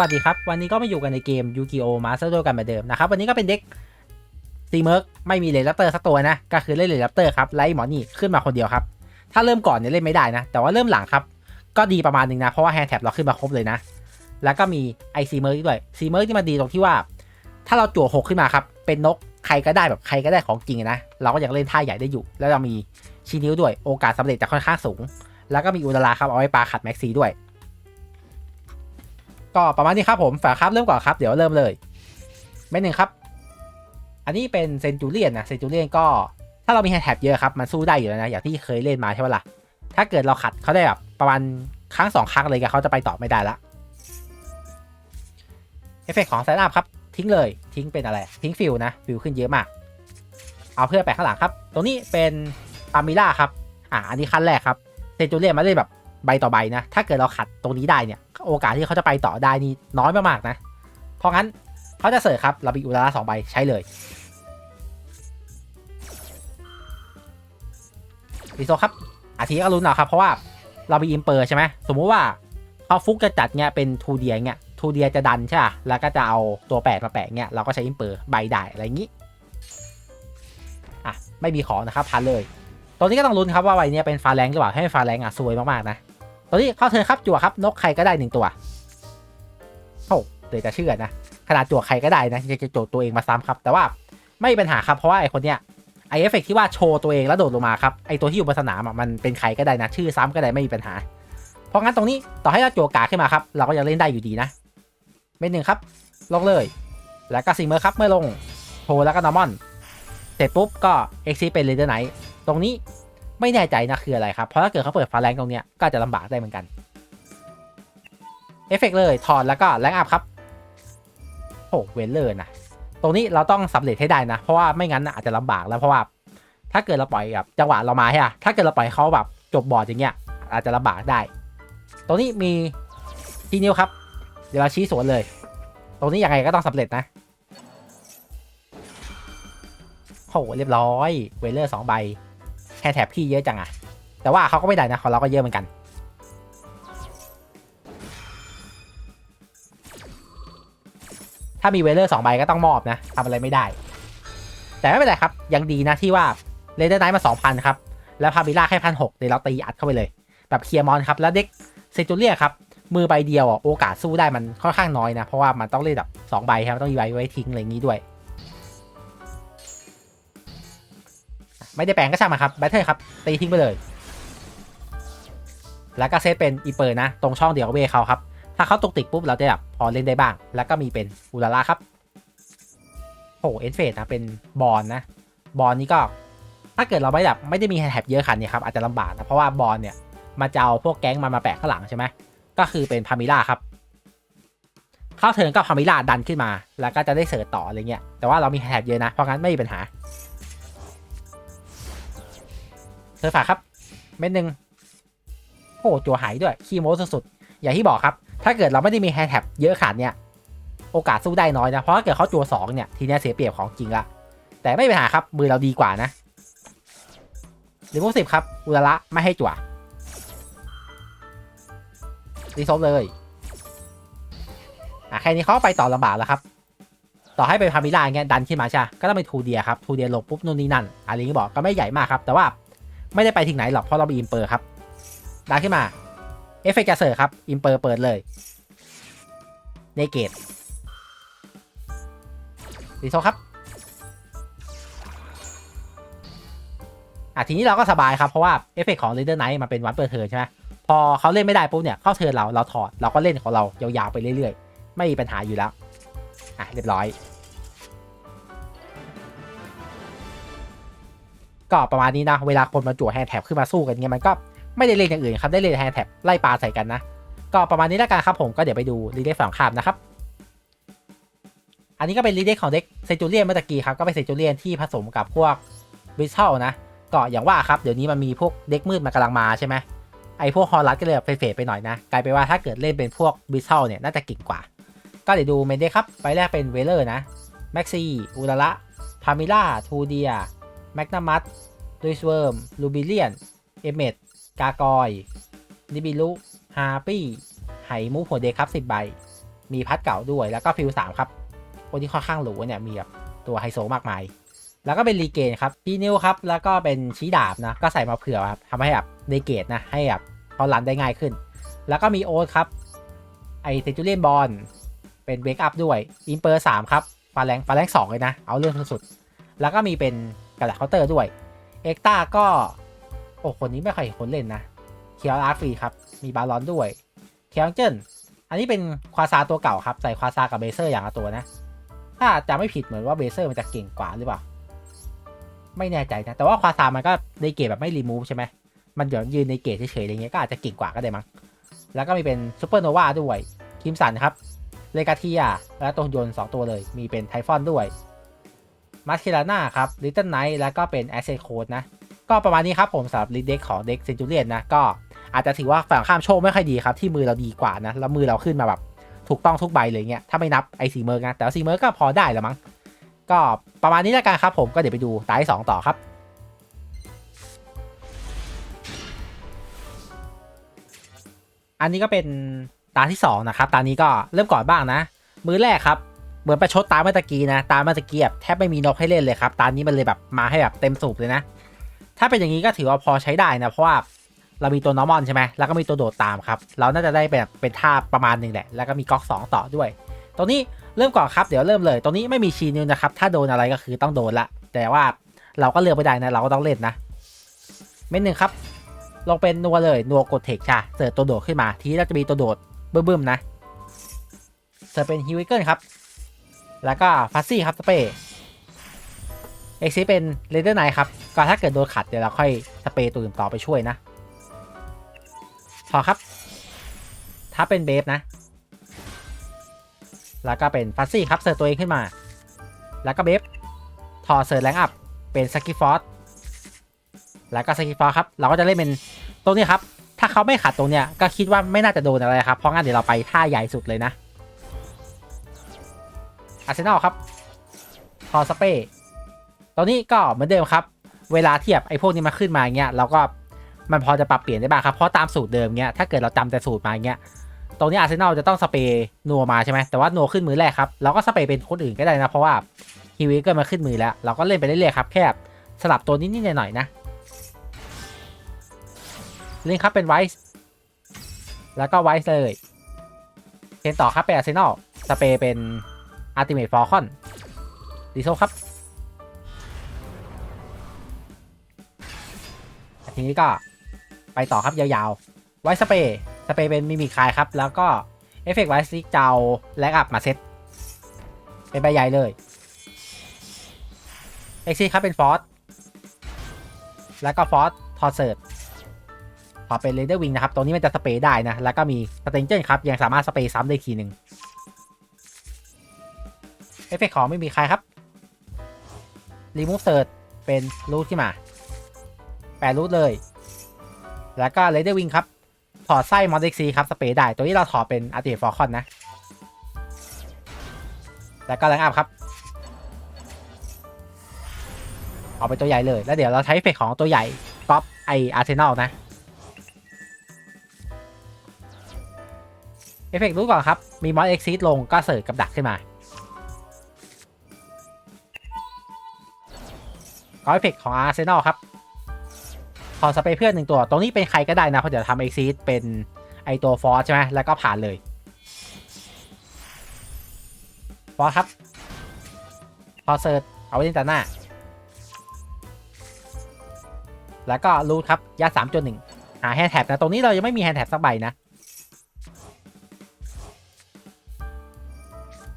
วัสดีครับ วันนี้ก็มาอยู่กันในเกม Yu-Gi-Oh! Master Duel กันเหมือนเดิมนะครับ วันนี้ก็เป็นเด็กซีเมิร์กไม่มีเลนลัปเตอร์สักตัวนะ ก็คือเล่นเลนลัปเตอร์ครับไล่หมอนี่ขึ้นมาคนเดียวครับ ถ้าเริ่มก่อนเนี่ยเล่นไม่ได้นะ แต่ว่าเริ่มหลังครับ ก็ดีประมาณหนึงนะ เพราะว่าแฮนด์แท็บเราขึ้นมาครบเลยนะ แล้วก็มีไอซีเมิร์กด้วยซีเมิร์กที่มันดีตรงที่ว่า ถ้าเราจั่วหกขึ้นมาครับเป็นนกใครก็ได้แบบใครก็ได้ของจริงนะเราก็ยังเล่นท่าใหญ่ได้อยู่ แล้วเรามีชีนิ้วด้วยโอกาสสำเร็จจะค่อนข้างสูง แล้วก็มีอุลลาครับเอาไว้ปาขัดแม็กซีด้วย ก็ประมาณนี้ครับผมฝากครับเริ่มก่อนครับเดี๋ยวเริ่มเลยเม็ดหนึ่งครับ อันนี้เป็นเซนจูเลียนนะเซนจูเลียนก็ถ้าเรามีแฮนด์แท็บเยอะครับมันสู้ได้อยู่แล้วนะอย่างที่เคยเล่นมาใช่ไหมล่ะถ้าเกิดเราขัดเขาได้แบบประมาณครั้งสองครั้งเลยกันเขาจะไปต่อไม่ได้ละเอฟเฟกของไซนัพครับทิ้งเลยทิ้งเป็นอะไร ทิ้งฟิลนะฟิลขึ้นเยอะมาก เอาเพื่อแปข้างหลังครับ ตรงนี้เป็นปามิล่าครับ อ่าอันนี้ขั้นแรกครับเซนจูเลียนมาเล่นแบบ ใบต่อใบนะ ถ้าเกิดเราขัดตรงนี้ได้เนี่ย โอกาสที่เขาจะไปต่อได้นี่น้อยมากๆนะ เพราะงั้นเขาจะเสิร์ฟครับเรามีอุลาระสองใบใช้เลยดีโซครับอาทีก็รุ้นเอาครับเพราะว่าเรามีอิมเปอร์ใช่ไหมสมมุติว่าเขาฟุกจะจัดเนี่ยเป็นทูเดียเนี่ยทูเดียจะดันใช่ป่ะแล้วก็จะเอาตัวแปะมาแปะเนี่ยเราก็ใช้อิมเปอร์ใบได้อะไรอย่างนี้อะไม่มีของนะครับพันเลยตรงนี้ก็ต้องลุ้นครับว่าใบเนี้ยเป็นฟาแรงหรือเปล่าให้ฟาแรงอะซวยมากๆนะ ตอนนี้เข้าเทิร์นครับจั่วครับ นกใครก็ได้หนึ่งตัวโอ้เดี๋ยวจะเชื่อนะขนาดจั่วใครก็ได้นะจะจั่วตัวเองมาซ้ำครับ แต่ว่าไม่มีปัญหาครับเพราะว่าไอคนเนี้ยไอเอฟเฟกที่ว่าโชว์ตัวเองแล้วโดดลงมาครับไอตัวที่อยู่บนสนามอะมันเป็นใครก็ได้นะ ชื่อซ้ำก็ได้ไม่มีปัญหา เพราะงั้นตรงนี้ต่อให้เราจั่วกาขึ้นมาครับ เราก็ยังเล่นได้อยู่ดีนะเม็ดหนึ่งครับลงเลย แล้วก็ซิงเมอร์ครับเมื่อลงโชว์แล้วก็นอร์มอนเสร็จปุ๊บก็เอ็กซีเป็นเลเดอร์ไนท์ตรงนี้ ไม่แน่ใจนะคืออะไรครับ เพราะถ้าเกิดเขาเปิดฟาแรงตรงเนี้ยก็จะลำบากได้เหมือนกัน เอฟเฟกเลยถอดแล้วก็แรงอัพครับโอ้เวนเลอร์นะ ตรงนี้เราต้องสำเร็จให้ได้นะ เพราะว่าไม่งั้นอาจจะลำบากแล้วเพราะว่า ถ้าเกิดเราปล่อยแบบจังหวะเรามาใช่ไหมถ้าเกิดเราปล่อยเขาแบบจบบอร์ดอย่างเงี้ยอาจจะลำบากได้ ตรงนี้มีทีนิวครับ เดี๋ยวเราชี้สวนเลย ตรงนี้ยังไงก็ต้องสำเร็จนะโอ้เรียบร้อย เวลเลอร์สองใบ ค่แถบพี่เยอะจังอะแต่ว่าเขาก็ไม่ได้นะของเราก็เยอะเหมือนกัน ถ้ามีเวเลอร์สองใบก็ต้องมอบนะทำอะไรไม่ได้ แต่ไม่เป็นไรครับ ยังดีนะที่ว่าเลเดอร์ไนท์มาสองพันครับ แล้วพาบิล่าแค่พันหกเดี๋ยวเราตีอัดเข้าไปเลย แบบเคลียร์มอนครับ แล้วเด็กเซจูเลียครับ มือใบเดียวอะโอกาสสู้ได้มันค่อนข้างน้อยนะ เพราะว่ามันต้องเล่นแบบสองใบครับต้องมีใบไว้ทิ้งอะไรอย่างนี้ด้วย ไม่ได้แปลงก็ช่างมันครับแบทเทิลครับตีทิ้งไปเลย แล้วก็เซตเป็นอีเปอร์นะ ตรงช่องเดียวกับเวเขาครับ ถ้าเขาตกติกปุ๊บเราจะแบบพอเล่นได้บ้าง แล้วก็มีเป็นอุลาล่าครับโอ้เอ็นเฟสนะเป็นบอลนะ บอลนี้ก็ถ้าเกิดเราไม่แบบไม่ได้มีแท็บเยอะขนาดนี้ครับอาจจะลำบากนะเพราะว่าบอลเนี่ยมาจะเอาพวกแก๊งมันมาแปะข้างหลังใช่ไหมก็คือเป็นพามิล่าครับเข้าเทิร์นก็พามิล่าดันขึ้นมา แล้วก็จะได้เสิร์ตต่ออะไรเงี้ยแต่ว่าเรามีแท็บเยอะนะเพราะงั้นไม่มีปัญหา เธอฝากครับ เม็ดหนึ่งโอ้จัวหายด้วย ขี้โม้สุดๆ อย่างที่บอกครับ ถ้าเกิดเราไม่ได้มีแฮนด์แท็บเยอะขนาดเนี้ยโอกาสสู้ได้น้อยนะ เพราะถ้าเกิดเขาจัวสองเนี่ย ทีเนี้ยเสียเปรียบของจริงละ แต่ไม่เป็นหาครับ มือเราดีกว่านะหรือพวกสิบครับ อุลาระไม่ให้จั่วรีซอฟเลย อะแค่นี้เขาไปต่อลำบากแล้วครับ ต่อให้เป็นพามิล่าเงี้ยดันขึ้นมาใช่ก็ต้องเป็นทูเดียครับ ทูเดียลงปุ๊บนู่นนี่นั่นอะไรอย่างที่บอกก็ไม่ใหญ่มากครับ แต่ว่า ไม่ได้ไปถึงไหนหรอกเพราะเรามีอิมเปอร์ครับดันขึ้นมา เอฟเฟกต์จะเสิร์ครับ อิมเปอร์เปิดเลยเนเกตรีโซครับอะทีนี้เราก็สบายครับ เพราะว่าเอฟเฟกต์ของ Leader Knight มันเป็นวันเปิดเทิร์นใช่ไหมพอเขาเล่นไม่ได้ปุ๊บเนี่ยเข้าเทิร์นเราเราถอดเราก็เล่นของเรายาวๆไปเรื่อยๆ ไม่มีปัญหาอยู่แล้ว อะเรียบร้อย ก็ประมาณนี้นะ เวลาคนมาจั่วแฮนด์แท็บขึ้นมาสู้กันเงี้ยมันก็ไม่ได้เล่นอย่างอื่นครับ ได้เล่นแฮนด์แท็บไล่ปลาใส่กันนะ ก็ประมาณนี้แล้วกันครับผมก็เดี๋ยวไปดูรีเดคฝั่งข้ามนะครับ อันนี้ก็เป็นรีเดคของเด็กเซจูเลียนเมื่อกี้ครับ ก็เป็นเซจูเลียนที่ผสมกับพวกบิชเชลนะ ก็อย่างว่าครับ เดี๋ยวนี้มันมีพวกเด็กมืดมันกำลังมาใช่ไหมไอพวกฮอลลัสก็เลยแบบเฟดไปหน่อยนะ กลายเป็นว่าถ้าเกิดเล่นเป็นพวกบิชเชลเนี่ยน่าจะเก่งกว่า ก็เดี๋ยวดูเมนเดครับ ไปแรกเป็นเวเลอร์นะ แม็กซี่อุลาระพามิล่า ทูเดีย แมกนามัสดุยสเวิร์มลูบิเลียน เอเมดกากอยนิบิลุฮาปี้ไหมูหัวเดครับ10ใบ มีพัดเก่าด้วยแล้วก็ฟิลสามครับคนที่ค่อนข้างหรูเนี่ยมีแบบตัวไฮโซมากมาย แล้วก็เป็นรีเกนครับที่นิ้วครับ แล้วก็เป็นชี้ดาบนะ ก็ใส่มาเผื่อครับทำให้แบบในเกตนะ ให้แบบเขารันได้ง่ายขึ้น แล้วก็มีโอ๊ตครับ ไอเซจูเลียนบอลเป็นเบรกอัพด้วย อิมเปอร์สามครับฟาแรงฟาแรงสองเลยนะ เอาเรื่องสุดๆแล้วก็มีเป็น กระดาษเคาน์เตอร์ด้วย เอ็กตาก็ โอ้คนนี้ไม่ค่อยเห็นคนเล่นนะ เคียวอาร์ฟรีครับ มีบาลอนด้วย เคียวเจนอันนี้เป็นควาซาตัวเก่าครับ ใส่ควาซากับเบเซอร์อย่างละตัวนะ ถ้าจะไม่ผิดเหมือนว่าเบเซอร์มันจะเก่งกว่าหรือเปล่า ไม่แน่ใจนะ แต่ว่าควาซามันก็ในเกตแบบไม่รีมูฟใช่ไหม มันเดี๋ยวยืนในเกตเฉยๆอะไรเงี้ยก็อาจจะเก่งกว่าก็ได้มั้ง แล้วก็มีเป็นซูเปอร์โนวาด้วย คิมสันครับ เลกาเทียและตัวยนต์2ตัวเลย มีเป็นไทฟอนด้วย มาสเคลาน่าครับลิตเติ้ลไนท์แล้วก็เป็นแอสเซโคดนะ ก็ประมาณนี้ครับผมสำหรับลิเด็กของเด็กเซนจูเลียนนะ ก็อาจจะถือว่าฝั่งข้ามโชคไม่ค่อยดีครับ ที่มือเราดีกว่านะ แล้วมือเราขึ้นมาแบบถูกต้องทุกใบเลยเงี้ย ถ้าไม่นับไอซีเมอร์นะ แต่ซีเมอร์ก็พอได้แล้วมั้ง ก็ประมาณนี้แล้วกันครับผม ก็เดี๋ยวไปดูตาที่สองต่อครับอันนี้ก็เป็นตาที่สองนะครับ ตานี้ก็เริ่มก่อนบ้างนะ มือแรกครับ เหมือนประชดตาเมื่อตะกี้นะ ตาเมื่อตะกี้แบบแทบไม่มีนกให้เล่นเลยครับ ตานี้มันเลยแบบมาให้แบบเต็มสูบเลยนะ ถ้าเป็นอย่างนี้ก็ถือว่าพอใช้ได้นะ เพราะว่าเรามีตัวนอร์มอนใช่ไหมแล้วก็มีตัวโดดตามครับ เราน่าจะได้แบบเป็นท่าประมาณหนึ่งแหละ แล้วก็มีก๊อก 2 ต่อด้วย ตรงนี้เริ่มก่อนครับ เดี๋ยวเริ่มเลย ตรงนี้ไม่มีชีนิวนะครับ ถ้าโดนอะไรก็คือต้องโดนละ แต่ว่าเราก็เลือกไม่ได้นะ เราก็ต้องเล่นนะ เม็ดหนึ่งครับ ลงเป็นนัวเลยนัวกดเทคค่ะเสิร์ฟตัวโดดขึ้นมา ทีนี้เราจะมีตัวโดดบึ้มๆนะ เสิร์ฟเป็นฮิวิเกิลครับ แล้วก็ฟัซซี่ครับสเปรย์เอ็กซ์เป็นเรเดอร์ไนครับก็ถ้าเกิดโดนขัดเดี๋ยวเราค่อยสเปรย์ตัวอื่นต่อไปช่วยนะพอครับ ถ้าเป็นเบฟนะ แล้วก็เป็นฟัซซี่ครับเสิร์ฟตัวเองขึ้นมา แล้วก็เบฟทอเสิร์ฟแรงอัพเป็นสกิฟอร์แล้วก็สกิฟอร์ครับเราก็จะเล่นเป็นตรงนี้ครับ ถ้าเขาไม่ขัดตรงเนี้ยก็คิดว่าไม่น่าจะโดนอะไรครับเพราะงั้นเดี๋ยวเราไปท่าใหญ่สุดเลยนะ อาร์เซนอลครับทอสเปตอนนี้ก็เหมือนเดิมครับ เวลาเทียบไอ้พวกนี้มาขึ้นมาเงี้ยเราก็มันพอจะปรับเปลี่ยนได้บ้างครับ เพราะตามสูตรเดิมเงี้ยถ้าเกิดเราจำแต่สูตรมาเงี้ยตรงนี้อาร์เซนอลจะต้องสเปย์นัวมาใช่ไหมแต่ว่านัวขึ้นมือแรกครับเราก็สเปย์เป็นคนอื่นก็ได้นะเพราะว่าฮิวิเก็มาขึ้นมือแล้ว เราก็เล่นไปเรื่อยๆครับแค่สลับตัวนิดๆหน่อยๆนะเลิงครับเป็นไวส์แล้วก็ไวส์เลยเกนต่อครับเป็นอาร์เซนอลสเปย์เป็น อัลติเมทฟอลคอนดีโซครับ ทีนี้ก็ไปต่อครับยาวๆ ไวสเปรย์สเปรย์เป็นมิมิคายครับ แล้วก็ เอฟเฟกต์ไวซิกเจ้าแลกอัพมาเซตเป็นใบใหญ่เลยเอ็กซี่ครับเป็นฟอสแล้วก็ฟอสทอร์เซิร์พอเป็นเรเดอร์วิงนะครับ ตรงนี้มันจะสเปรย์ได้นะ แล้วก็มีสเตนเจนครับ ยังสามารถสเปรย์ซ้ำได้อีกทีหนึ่ง เอฟเฟกของไม่มีใครครับ remove search เป็นรูทที่มาแปดรูทเลย แล้วก็ r a d e r wing ครับ ถอดไส้มอดเด็กซีครับ สเปรย์ได้ ตัวนี้เราถอดเป็นอัติฟอร์คอนนะ แล้วก็แรงอัพครับเอาไปตัวใหญ่เลย แล้วเดี๋ยวเราใช้เอฟเฟกของตัวใหญ่ก๊อปไออาร์เซนอลนะ เอฟเฟกรู้ก่อนครับ มีมอดเอ็กซีลงก็เสิร์ฟกับดักขึ้นมา ก็เอฟเฟกของอาร์เซนอลครับขอสเปรย์เพื่อนหนึ่งตัว ตรงนี้เป็นใครก็ได้นะ เพราะเดี๋ยวทำเอ็กซีเป็นไอตัวฟอร์ใช่ไหมแล้วก็ผ่านเลยฟอร์ครับพอเซิร์ชเอาไว้ในตาหน้า แล้วก็รูทครับยัดสามจุดหนึ่งหาแฮนด์แท็บนะ ตรงนี้เรายังไม่มีแฮนด์แท็บสักใบนะ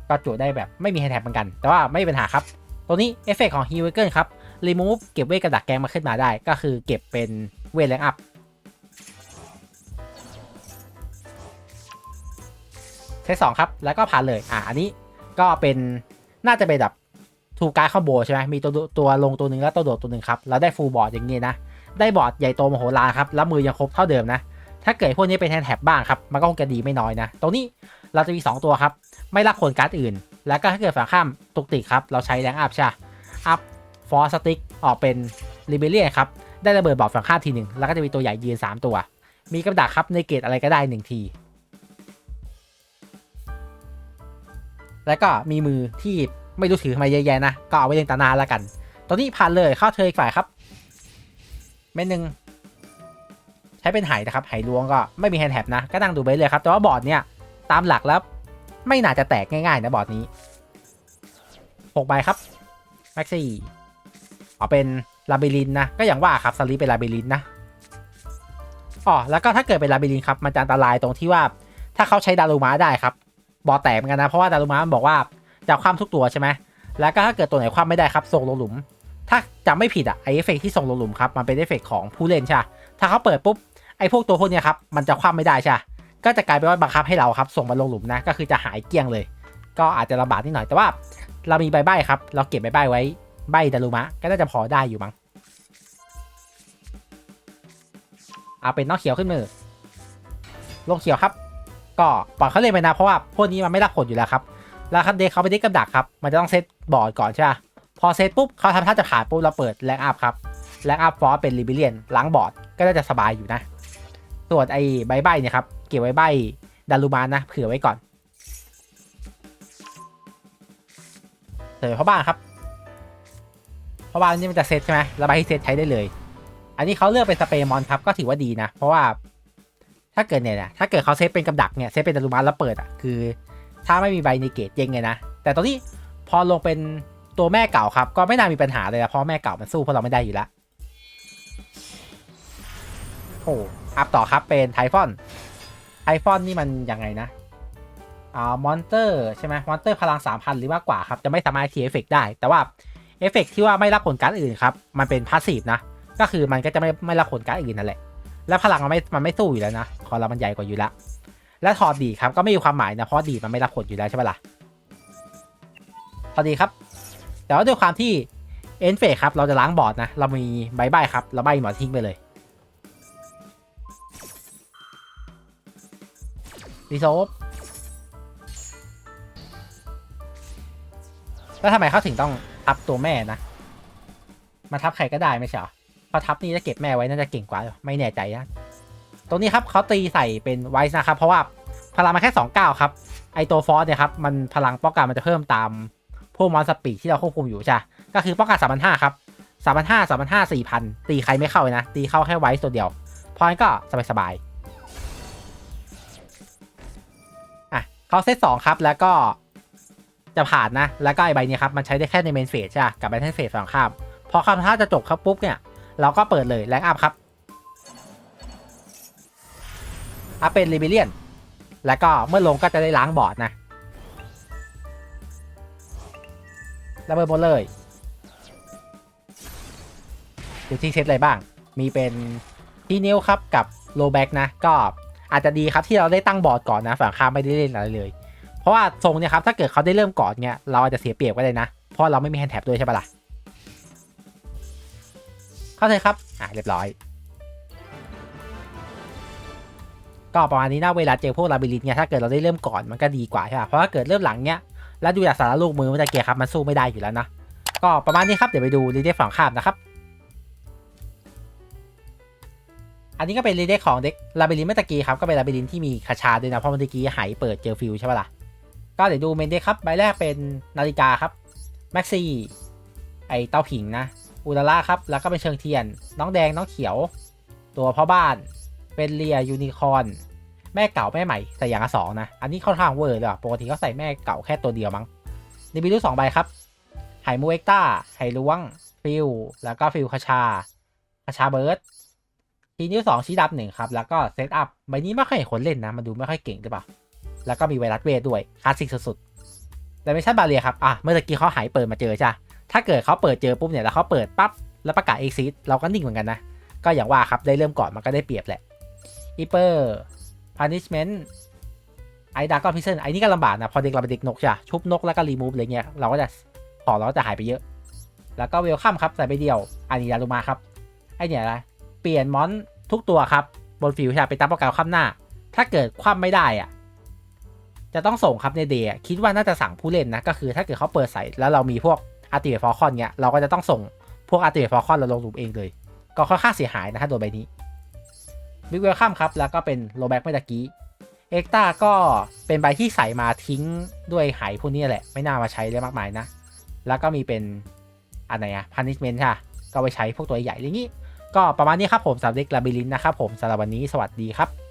ก็จุได้แบบไม่มีแฮนด์แท็บเหมือนกัน แต่ว่าไม่มีปัญหาครับ ตัวนี้เอฟเฟกของฮีเวเกิลครับ remove เก็บเวทกระดักแกงมาขึ้นมาได้ ก็คือเก็บเป็นเวทแรงอัพเซตสองครับ แล้วก็ผ่านเลย อะอันนี้ก็เป็นน่าจะเป็นแบบทูการ์คอมโบใช่ไหมมีตัวตัวลงตัวหนึ่งแล้วตัวโดดตัวหนึ่งครับแล้วได้ฟูลบอร์ดอย่างนี้นะ ได้บอร์ดใหญ่โตมโหฬารครับ แล้วมือยังครบเท่าเดิมนะ ถ้าเกิดพวกนี้เป็นแฮนด์แท็บบ้างครับ มันก็คงจะดีไม่น้อยนะ ตรงนี้เราจะมี 2 ตัวครับ ไม่รับคนการ์ดอื่น แล้วก็ถ้าเกิดฝั่งข้ามตุกติกครับ เราใช้แรงอัพใช่อัพ ฟอร์สติ๊กออกเป็นริเบเลียครับ ได้ระเบิดบอร์ดฝั่งข้ามทีหนึ่งแล้วก็จะมีตัวใหญ่ยืน 3 ตัว มีกระดาษครับในเกตอะไรก็ได้ 1 ที แล้วก็มีมือที่ไม่รู้ถือมาเยอะแยะนะ ก็เอาไว้เล่นตานาแล้วกันตัวนี้ผ่านเลยเข้าเธออีกฝ่ายครับเม็ดหนึ่งใช้เป็นไหนะครับไหล้วงก็ไม่มีแฮนด์แท็บนะก็นั่งดูไปเลยครับแต่ว่าบอร์ดเนี่ยตามหลักแล้วไม่น่าจะแตกง่ายๆนะบอร์ดนี้6ใบครับแม็กซี่ เอาเป็นลาบิลินนะ ก็อย่างว่าครับสลีเป็นลาบิลินนะอ๋อแล้วก็ถ้าเกิดเป็นลาบิลินครับมันจะอันตรายตรงที่ว่า ถ้าเขาใช้ดารุมาได้ครับบอแตกเหมือนกันนะเพราะว่าดารุมามันบอกว่าจะคว่ำทุกตัวใช่ไหมแล้วก็ถ้าเกิดตัวไหนคว่ำไม่ได้ครับส่งลงหลุม ถ้าจำไม่ผิดอะไอเอฟเฟกที่ส่งลงหลุมครับมันเป็นเอฟเฟกของผู้เล่นใช่ถ้าเขาเปิดปุ๊บไอพวกตัวพวกนี้ครับมันจะคว่ำไม่ได้ใช่ก็จะกลายเป็นว่าบังคับให้เราครับส่งมาลงหลุมนะก็คือจะหายเกลี้ยงเลย ก็อาจจะลำบากนิดหน่อยแต่ว่า เรามีใบใบครับ เราเก็บใบใบไว้ ใบดารุมะ ก็น่าจะพอได้อยู่มั้งเอาเป็นนอกเขียวขึ้นมือลงเขียวครับ ก็ปล่อยเขาเล่นไปนะเพราะว่าพวกนี้มันไม่รับผลอยู่แล้วครับแล้วคันเดย์เขาไปเด็กกับดักครับ มันจะต้องเซตบอร์ดก่อนใช่ไหมพอเซตปุ๊บเขาทำท่าจะผ่านปุ๊บเราเปิดแรงอัพครับแรงอัพฟอร์เป็นลิบิเลียนล้างบอร์ดก็น่าจะสบายอยู่นะส่วนไอ้ใบใบเนี่ยครับเก็บไว้ใบดารุมานนะเผื่อไว้ก่อนเสยเพราบ้านครับ เพราะบ้าอันนี่มันจะเซตใช่ไหมระบายที่เซตใช้ได้เลย อันนี้เขาเลือกเป็นสเปรย์มอนครับก็ถือว่าดีนะ เพราะว่าถ้าเกิดเนี่ยนะถ้าเกิดเขาเซตเป็นกับดักเนี่ยเซตเป็นดารุมานแล้วเปิดอะคือ ถ้าไม่มีใบในเกตเจ๊งเลยนะ แต่ตอนนี้พอลงเป็นตัวแม่เก่าครับ ก็ไม่น่ามีปัญหาเลยนะเพราะแม่เก่ามันสู้พวกเราไม่ได้อยู่แล้วโอ้อัพต่อครับเป็นไทฟอนไทฟอนนี่มันยังไงนะอ่ามอนเตอร์ใช่ไหมมอนเตอร์พลัง 3,000 หรือมากกว่าครับ จะไม่สามารถทีเอฟเฟกได้ แต่ว่า เอฟเฟกที่ว่าไม่รับผลการดอื่นครับ มันเป็นพาสซีฟนะ ก็คือมันก็จะไม่ไม่รับผลการดอื่นนั่นแหละ และพลังมันไม่มันไม่สู้อยู่แล้วนะคอเรามันใหญ่กว่าอยู่แล้วและถอดดีครับก็ไม่มีความหมายนะเพราะดีมันไม่รับผลอยู่แล้วใช่ไหมล่ะถอดดีครับ แต่ว่าด้วยความที่เอ็นเฟกครับเราจะล้างบอร์ดนะเรามีใบใบครับเราใบหมอทิ้งไปเลยรีโซฟแล้วทำไมเขาถึงต้อง ทับตัวแม่นะ มาทับใครก็ได้ไม่ใช่เหรอพอทับนี่จะเก็บแม่ไว้น่าจะเก่งกว่า ไม่แน่ใจนะ ตรงนี้ครับเขาตีใส่เป็นไวส์นะครับ เพราะว่าพลังมันแค่2 9ครับ ไอตัวฟอสเนี่ยครับ มันพลังป้องกันมันจะเพิ่มตามพวกมอนสปีดที่เราควบคุมอยู่ใช่ ก็คือป้องกัน3 5 0 0ครับ3 5 0 0 3 5 0 0 4,000ตีใครไม่เข้าเลยนะ ตีเข้าแค่ไวส์ตัวเดียวพราะงั้นก็สบายอะเขาเซต2ครับแล้วก็ จะผ่านนะ แล้วก็ไอใบนี้ครับมันใช้ได้แค่ในเมนเฟสใช่กับแบทเทิลเฟสฝั่งข้ามพอคำท่าจะจบครับปุ๊บเนี่ยเราก็เปิดเลยแรงอัพครับอัพเป็นรีเบเลียนแล้วก็เมื่อลงก็จะได้ล้างบอร์ดนะระเบิดหมดเลยดูที่เซตอะไรบ้าง มีเป็นที่นิ้วครับกับโลแบ็กนะ ก็อาจจะดีครับที่เราได้ตั้งบอร์ดก่อนนะฝั่งข้ามไม่ได้เล่นอะไรเลย เพราะว่าทรงเนี่ยครับถ้าเกิดเขาได้เริ่มก่อนเนี่ยเราอาจจะเสียเปรียบก็ได้นะ เพราะเราไม่มีแฮนด์แท็บด้วยใช่ปะล่ะเข้าใจครับ อะเรียบร้อย ก็ประมาณนี้นะเวลาเจอพวกลาบิลินเนี่ยถ้าเกิดเราได้เริ่มก่อนมันก็ดีกว่าใช่ป่ะ เพราะถ้าเกิดเริ่มหลังเนี้ยแล้วดูจากสารลูกมือมันจะเกียร์ครับมันสู้ไม่ได้อยู่แล้วนะ ก็ประมาณนี้ครับเดี๋ยวไปดูรีเดฝั่งข้ามนะครับ อันนี้ก็เป็นรีเดของเด็กลาบิลินเมื่อกี้ครับก็เป็นลาบิลินที่มีคาชาด้วยนะเพราะเมื่อกี้หายเปิดเจอฟิลใช่ป่ะล่ะ ก็เดี๋ยวดูเมนเดครับใบแรกเป็นนาฬิกาครับแม็กซี่ไอเต้าผิงนะอุลาล่าครับแล้วก็เป็นเชิงเทียน น้องแดงน้องเขียว ตัวพ่อบ้านเป็นเรียยูนิคอนแม่เก่าแม่ใหม่ใส่อย่างละสองนะ อันนี้ค่อนข้างเวอร์เลยปกติเขาใส่แม่เก่าแค่ตัวเดียวมั้งนิบิลุสองใบครับไหมูเอ็กต้าไหล้วงฟิลแล้วก็ฟิลคาชาคาชาเบิร์ดทีนิ้วสองชี้ดับหนึ่งครับ แล้วก็เซตอัพใบนี้ไม่ค่อยเห็นคนเล่นนะ มันดูไม่ค่อยเก่งใช่ปะ แล้วก็มีไวรัสเวทด้วยคลาสสิกสุดๆแต่ไม่ใช่บาเรียครับอะเมื่อกี้เขาหายเปิดมาเจอจ้ะถ้าเกิดเขาเปิดเจอปุ๊บเนี่ยแล้วเขาเปิดปั๊บแล้วประกาศเอ็กซิสเราก็นิ่งเหมือนกันนะ ก็อย่างว่าครับได้เริ่มก่อนมันก็ได้เปรียบแหละอีเปอร์ punishment ไอ้ดากอนพิเซนไอ้นี่ก็ลำบากนะ พอเด็กเราเป็นเด็กนกใช่ชุบนกแล้วก็รีมูฟอะไรเงี้ยเราก็จะของเราจะหายไปเยอะ แล้วก็เวลคัมครับใส่ไปเดียวอันนี้ยาลูมาครับไอเนี่ยอะไรเปลี่ยนมอนทุกตัวครับบนฟิวใช่ไปตามปรแกรมคว่ำหน้า ถ้าเกิดคว่ำไม่ได้อะ จะต้องส่งครับในเดย์คิดว่าน่าจะสั่งผู้เล่นนะ ก็คือถ้าเกิดเขาเปิดใส่แล้วเรามีพวกอาร์ติเวทฟอร์คอนเนี้ยเราก็จะต้องส่งพวกอาร์ติเวทฟอร์คอนเราลงหลุมเองเลย ก็ค่อนข้างเสียหายนะฮะตัวใบนี้บิ๊กเวลคัมครับแล้วก็เป็นโลแบ็กเมื่อกี้เอ็กตาก็เป็นใบที่ใส่มาทิ้งด้วยหายพวกนี้แหละ ไม่น่ามาใช้ได้มากมายนะ แล้วก็มีเป็นอันไหนอะพันนิชเมนต์ค่ะ ก็ไปใช้พวกตัวใหญ่ๆอย่างนี้ ก็ประมาณนี้ครับผมสำหรับเด็กลาบิลินนะครับผมสำหรับวันนี้สวัสดีครับ